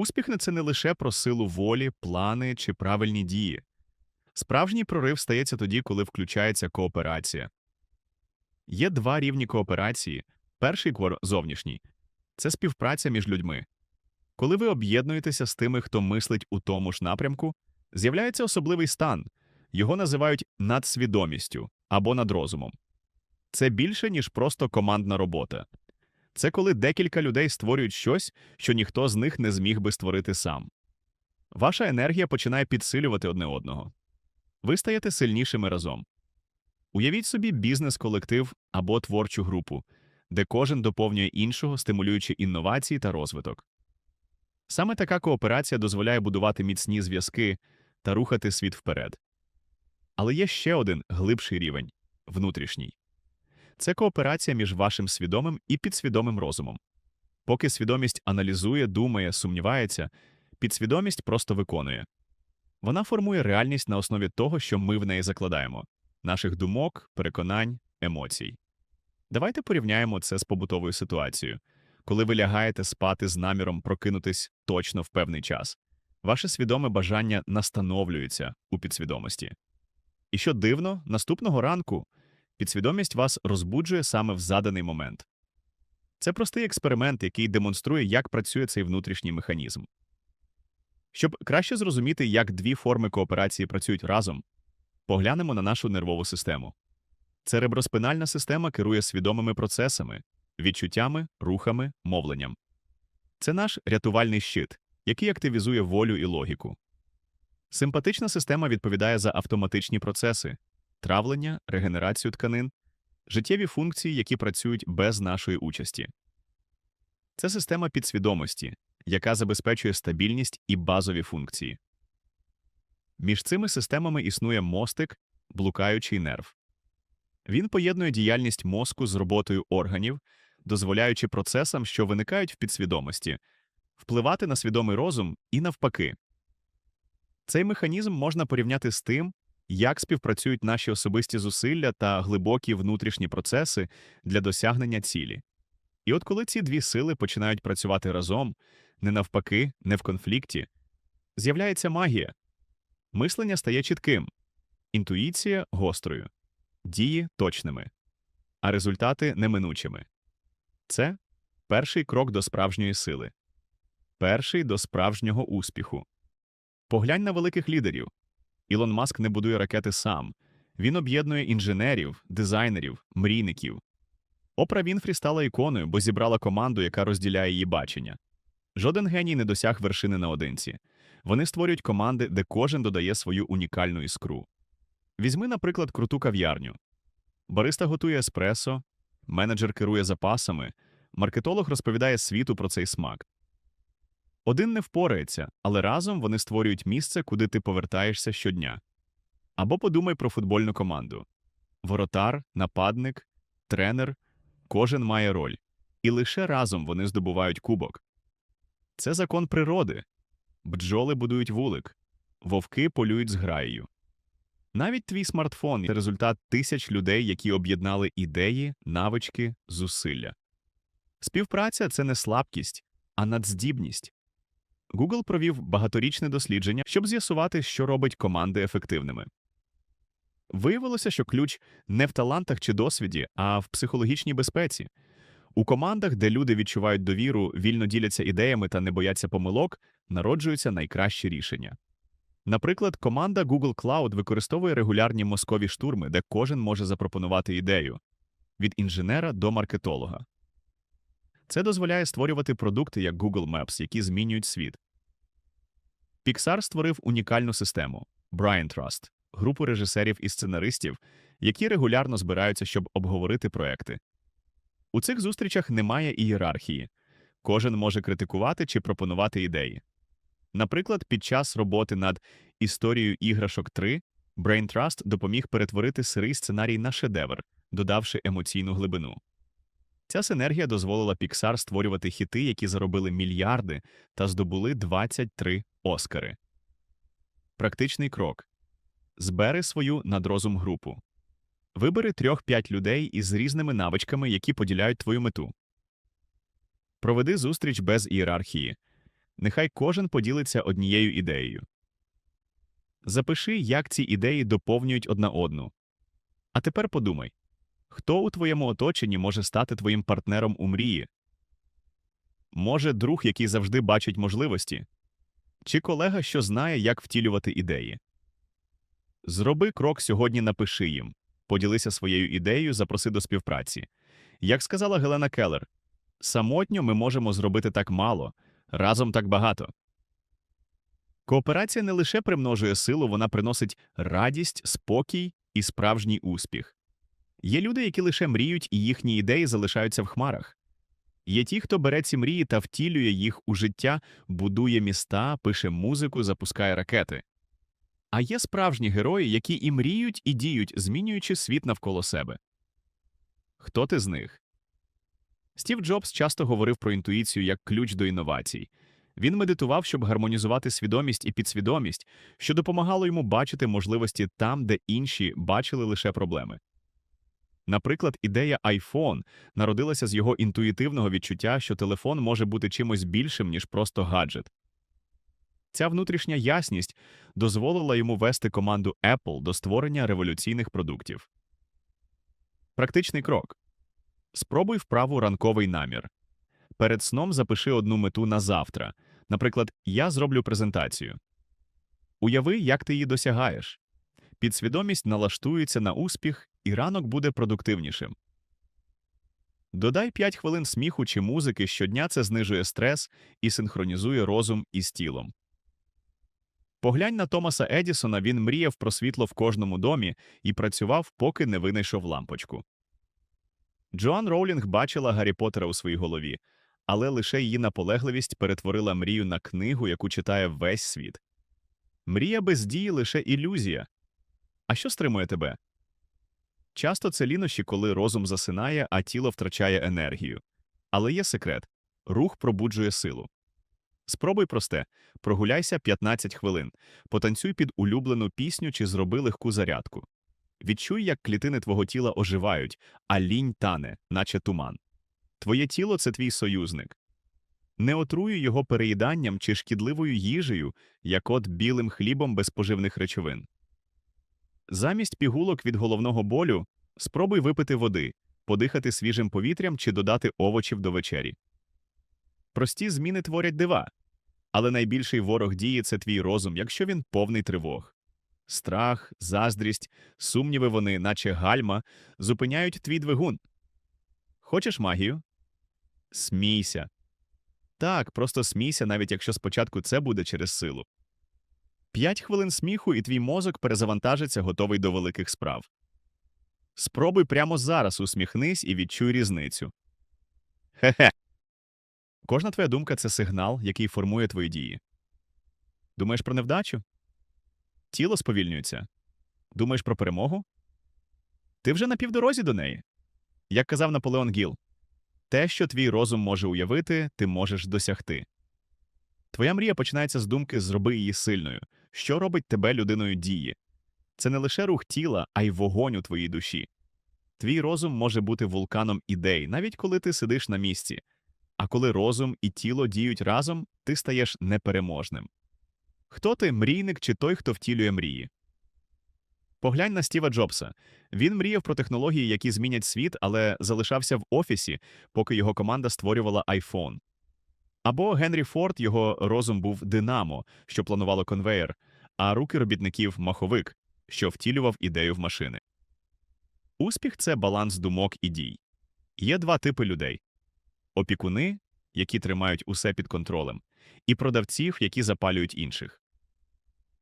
Успіх – це не лише про силу волі, плани чи правильні дії. Справжній прорив стається тоді, коли включається кооперація. Є два рівні кооперації. Перший зовнішній це співпраця між людьми. Коли ви об'єднуєтеся з тими, хто мислить у тому ж напрямку, з'являється особливий стан. Його називають надсвідомістю або надрозумом. Це більше, ніж просто командна робота. Це коли декілька людей створюють щось, що ніхто з них не зміг би створити сам. Ваша енергія починає підсилювати одне одного. Ви стаєте сильнішими разом. Уявіть собі бізнес-колектив або творчу групу, де кожен доповнює іншого, стимулюючи інновації та розвиток. Саме така кооперація дозволяє будувати міцні зв'язки та рухати світ вперед. Але є ще один глибший рівень внутрішній. Це кооперація між вашим свідомим і підсвідомим розумом. Поки свідомість аналізує, думає, сумнівається, підсвідомість просто виконує. Вона формує реальність на основі того, що ми в неї закладаємо наших думок, переконань, емоцій. Давайте порівняємо це з побутовою ситуацією. Коли ви лягаєте спати з наміром прокинутись точно в певний час, ваше свідоме бажання настановлюється у підсвідомості. І що дивно, наступного ранку підсвідомість вас розбуджує саме в заданий момент. Це простий експеримент, який демонструє, як працює цей внутрішній механізм. Щоб краще зрозуміти, як дві форми кооперації працюють разом, поглянемо на нашу нервову систему. Цереброспинальна система керує свідомими процесами, відчуттями, рухами, мовленням. Це наш рятувальний щит, який активізує волю і логіку. Симпатична система відповідає за автоматичні процеси, травлення, регенерацію тканин, життєві функції, які працюють без нашої участі. Це система підсвідомості, яка забезпечує стабільність і базові функції. Між цими системами існує мостик, блукаючий нерв. Він поєднує діяльність мозку з роботою органів, дозволяючи процесам, що виникають в підсвідомості, впливати на свідомий розум і навпаки. Цей механізм можна порівняти з тим, як співпрацюють наші особисті зусилля та глибокі внутрішні процеси для досягнення цілі. І от коли ці дві сили починають працювати разом, не навпаки, не в конфлікті, з'являється магія. Мислення стає чітким, інтуїція гострою, дії точними, а результати неминучими. Це перший крок до справжньої сили, перший до справжнього успіху. Поглянь на великих лідерів. Ілон Маск не будує ракети сам. Він об'єднує інженерів, дизайнерів, мрійників. Опра Вінфрі стала іконою, бо зібрала команду, яка розділяє її бачення. Жоден геній не досяг вершини наодинці. Вони створюють команди, де кожен додає свою унікальну іскру. Візьми, наприклад, круту кав'ярню. Бариста готує еспресо, менеджер керує запасами, маркетолог розповідає світу про цей смак. Один не впорається, але разом вони створюють місце, куди ти повертаєшся щодня. Або подумай про футбольну команду. Воротар, нападник, тренер кожен має роль, і лише разом вони здобувають кубок. Це закон природи. Бджоли будують вулик, вовки полюють з граєю. Навіть твій смартфон це результат тисяч людей, які об'єднали ідеї, навички, зусилля. Співпраця це не слабкість, а надздібність. Google провів багаторічне дослідження, щоб з'ясувати, що робить команди ефективними. Виявилося, що ключ не в талантах чи досвіді, а в психологічній безпеці. У командах, де люди відчувають довіру, вільно діляться ідеями та не бояться помилок, народжуються найкращі рішення. Наприклад, команда Google Cloud використовує регулярні мозкові штурми, де кожен може запропонувати ідею від інженера до маркетолога. Це дозволяє створювати продукти як Google Maps, які змінюють світ. Pixar створив унікальну систему Brian Trust, групу режисерів і сценаристів, які регулярно збираються, щоб обговорити проекти. У цих зустрічах немає ієрархії, кожен може критикувати чи пропонувати ідеї. Наприклад, під час роботи над історією іграшок 3 Brain Trust допоміг перетворити сирий сценарій на шедевр, додавши емоційну глибину. Ця синергія дозволила Pixar створювати хіти, які заробили мільярди та здобули 23 Оскари. Практичний крок збери свою надрозум групу. Вибери трьох-п'ять людей із різними навичками, які поділяють твою мету. Проведи зустріч без ієрархії. Нехай кожен поділиться однією ідеєю. Запиши, як ці ідеї доповнюють одна одну. А тепер подумай, хто у твоєму оточенні може стати твоїм партнером у мрії? Може, друг, який завжди бачить можливості? Чи колега, що знає, як втілювати ідеї? Зроби крок сьогодні, напиши їм. Поділися своєю ідеєю, запроси до співпраці. Як сказала Гелена Келлер, самотньо ми можемо зробити так мало, разом так багато. Кооперація не лише примножує силу, вона приносить радість, спокій і справжній успіх. Є люди, які лише мріють, і їхні ідеї залишаються в хмарах. Є ті, хто бере ці мрії та втілює їх у життя, будує міста, пише музику, запускає ракети. А є справжні герої, які і мріють, і діють, змінюючи світ навколо себе. Хто ти з них? Стів Джобс часто говорив про інтуїцію як ключ до інновацій. Він медитував, щоб гармонізувати свідомість і підсвідомість, що допомагало йому бачити можливості там, де інші бачили лише проблеми. Наприклад, ідея iPhone народилася з його інтуїтивного відчуття, що телефон може бути чимось більшим, ніж просто гаджет. Ця внутрішня ясність дозволила йому вести команду Apple до створення революційних продуктів. Практичний крок спробуй вправу ранковий намір. Перед сном запиши одну мету на завтра. Наприклад, я зроблю презентацію. Уяви, як ти її досягаєш. Підсвідомість налаштується на успіх, і ранок буде продуктивнішим. Додай 5 хвилин сміху чи музики щодня це знижує стрес і синхронізує розум із тілом. Поглянь на Томаса Едісона, він мріяв про світло в кожному домі і працював, поки не винайшов лампочку. Джоан Роулінг бачила Гаррі Поттера у своїй голові, але лише її наполегливість перетворила мрію на книгу, яку читає весь світ. Мрія без дії лише ілюзія. А що стримує тебе? Часто це лінощі, коли розум засинає, а тіло втрачає енергію. Але є секрет рух пробуджує силу. Спробуй просте, прогуляйся 15 хвилин, потанцюй під улюблену пісню чи зроби легку зарядку. Відчуй, як клітини твого тіла оживають, а лінь тане, наче туман. Твоє тіло це твій союзник. Не отруюй його переїданням чи шкідливою їжею, як от білим хлібом без поживних речовин. Замість пігулок від головного болю спробуй випити води, подихати свіжим повітрям чи додати овочів до вечері. Прості зміни творять дива, але найбільший ворог дії це твій розум, якщо він повний тривог. Страх, заздрість, сумніви вони, наче гальма, зупиняють твій двигун. Хочеш магію? Смійся. Так, просто смійся, навіть якщо спочатку це буде через силу. П'ять хвилин сміху, і твій мозок перезавантажиться, готовий до великих справ. Спробуй прямо зараз усміхнись і відчуй різницю. Хе-хе. Кожна твоя думка це сигнал, який формує твої дії. Думаєш про невдачу? Тіло сповільнюється. Думаєш про перемогу? Ти вже на півдорозі до неї. Як казав Наполеон Гіл, те, що твій розум може уявити, ти можеш досягти. Твоя мрія починається з думки зроби її сильною, що робить тебе людиною дії. Це не лише рух тіла, а й вогонь у твоїй душі. Твій розум може бути вулканом ідей, навіть коли ти сидиш на місці. А коли розум і тіло діють разом, ти стаєш непереможним. Хто ти мрійник чи той, хто втілює мрії? Поглянь на Стіва Джобса. Він мріяв про технології, які змінять світ, але залишався в офісі, поки його команда створювала iPhone. Або Генрі Форд, його розум був динамо, що планувало конвеєр, а руки робітників маховик, що втілював ідею в машини. Успіх це баланс думок і дій. Є два типи людей опікуни, які тримають усе під контролем, і продавців, які запалюють інших.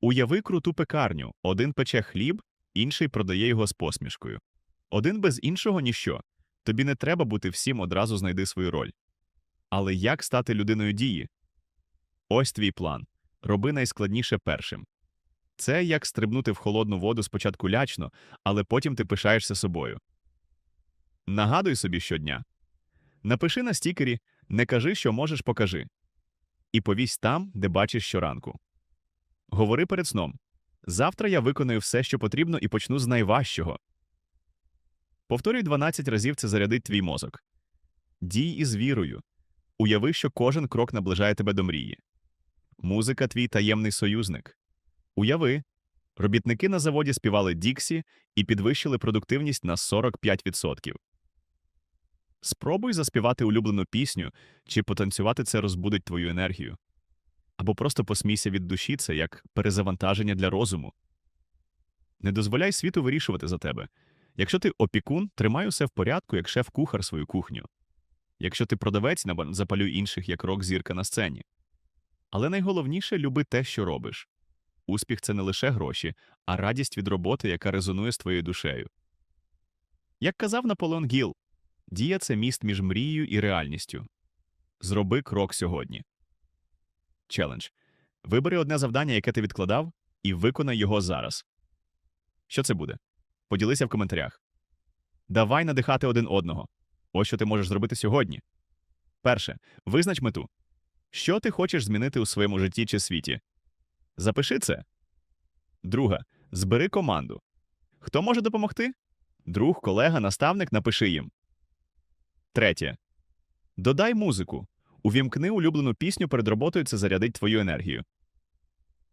Уяви круту пекарню один пече хліб, інший продає його з посмішкою. Один без іншого ніщо. Тобі не треба бути всім одразу знайди свою роль. Але як стати людиною дії? Ось твій план роби найскладніше першим. Це як стрибнути в холодну воду спочатку лячно, але потім ти пишаєшся собою. Нагадуй собі щодня. Напиши на стікері не кажи, що можеш, покажи. І повісь там, де бачиш щоранку. Говори перед сном. Завтра я виконую все, що потрібно, і почну з найважчого. Повторюй 12 разів це зарядить твій мозок. Дій із вірою. Уяви, що кожен крок наближає тебе до мрії. Музика твій таємний союзник. Уяви, робітники на заводі співали Діксі і підвищили продуктивність на 45%. Спробуй заспівати улюблену пісню, чи потанцювати це розбудить твою енергію. Або просто посмійся від душі це як перезавантаження для розуму. Не дозволяй світу вирішувати за тебе. Якщо ти опікун, тримай усе в порядку, як шеф-кухар свою кухню. Якщо ти продавець, запалюй інших як рок-зірка на сцені. Але найголовніше люби те, що робиш. Успіх це не лише гроші, а радість від роботи, яка резонує з твоєю душею. Як казав Наполеон Гіл, дія це міст між мрією і реальністю. Зроби крок сьогодні. Челендж. Вибери одне завдання, яке ти відкладав, і виконай його зараз. Що це буде? Поділися в коментарях. Давай надихати один одного. Ось що ти можеш зробити сьогодні. Перше. Визнач мету. Що ти хочеш змінити у своєму житті чи світі? Запиши це. Друге. Збери команду. Хто може допомогти? Друг, колега, наставник, напиши їм. Третє. Додай музику. Увімкни улюблену пісню перед роботою, це зарядить твою енергію.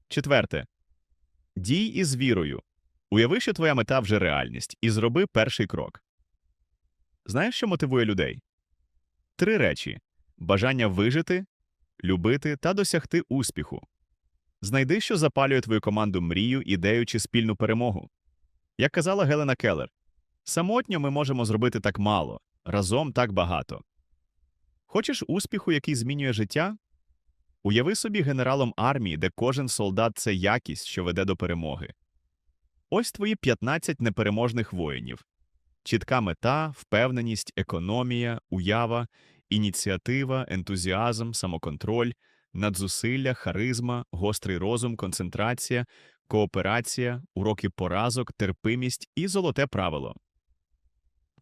Четверте. Дій із вірою. Уяви, що твоя мета вже реальність, і зроби перший крок. Знаєш, що мотивує людей? Три речі: бажання вижити, любити та досягти успіху. Знайди, що запалює твою команду мрію, ідею чи спільну перемогу. Як казала Гелена Келлер, самотньо ми можемо зробити так мало, разом так багато. Хочеш успіху, який змінює життя? Уяви собі генералом армії, де кожен солдат це якість, що веде до перемоги. Ось твої 15 непереможних воїнів. Чітка мета, впевненість, економія, уява, ініціатива, ентузіазм, самоконтроль, надзусилля, харизма, гострий розум, концентрація, кооперація, уроки поразок, терпимість і золоте правило.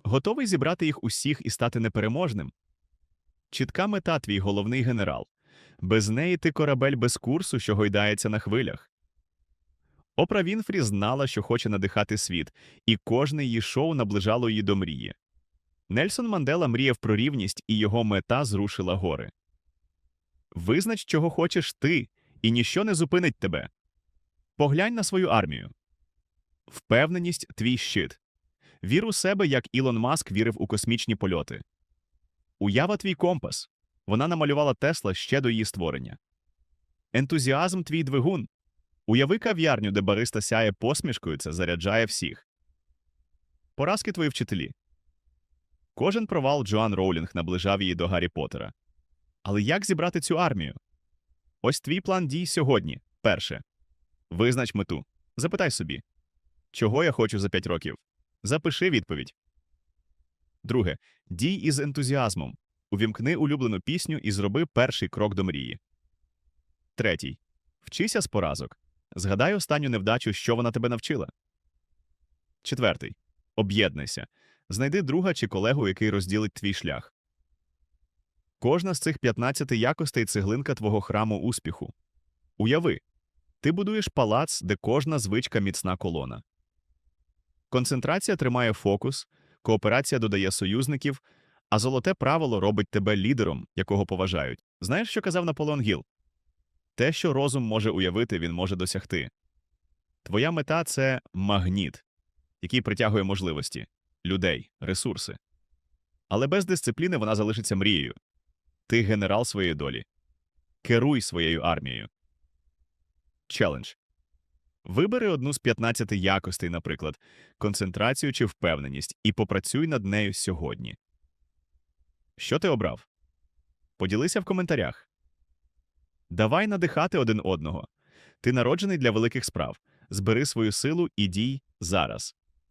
Готовий зібрати їх усіх і стати непереможним? Чітка мета твій головний генерал. Без неї ти корабель без курсу, що гойдається на хвилях. Опра Вінфрі знала, що хоче надихати світ, і кожне її шоу наближало її до мрії. Нельсон Мандела мріяв про рівність, і його мета зрушила гори. Визнач, чого хочеш ти, і ніщо не зупинить тебе. Поглянь на свою армію. Впевненість твій щит. Вір у себе, як Ілон Маск вірив у космічні польоти. Уява твій компас. Вона намалювала Тесла ще до її створення. Ентузіазм твій двигун. Уяви кав'ярню, де бариста сяє посмішкою, це заряджає всіх. Поразки твої вчителі. Кожен провал Джоан Роулінг наближав її до Гаррі Поттера. Але як зібрати цю армію? Ось твій план дій сьогодні. Перше. Визнач мету. Запитай собі, чого я хочу за 5 років. Запиши відповідь. Друге. Дій із ентузіазмом. Увімкни улюблену пісню і зроби перший крок до мрії. Третій. Вчися з поразок. Згадай останню невдачу, що вона тебе навчила. Четвертий. Об'єднайся. Знайди друга чи колегу, який розділить твій шлях. Кожна з цих 15 якостей цеглинка твого храму успіху. Уяви, ти будуєш палац, де кожна звичка міцна колона. Концентрація тримає фокус, кооперація додає союзників, а золоте правило робить тебе лідером, якого поважають. Знаєш, що казав Наполеон Гіл? Те, що розум може уявити, він може досягти. Твоя мета це магніт, який притягує можливості, людей, ресурси. Але без дисципліни вона залишиться мрією. Ти генерал своєї долі. Керуй своєю армією. Челендж. Вибери одну з 15 якостей, наприклад, концентрацію чи впевненість, і попрацюй над нею сьогодні. Що ти обрав? Поділися в коментарях. Давай надихати один одного. Ти народжений для великих справ. Збери свою силу і дій зараз.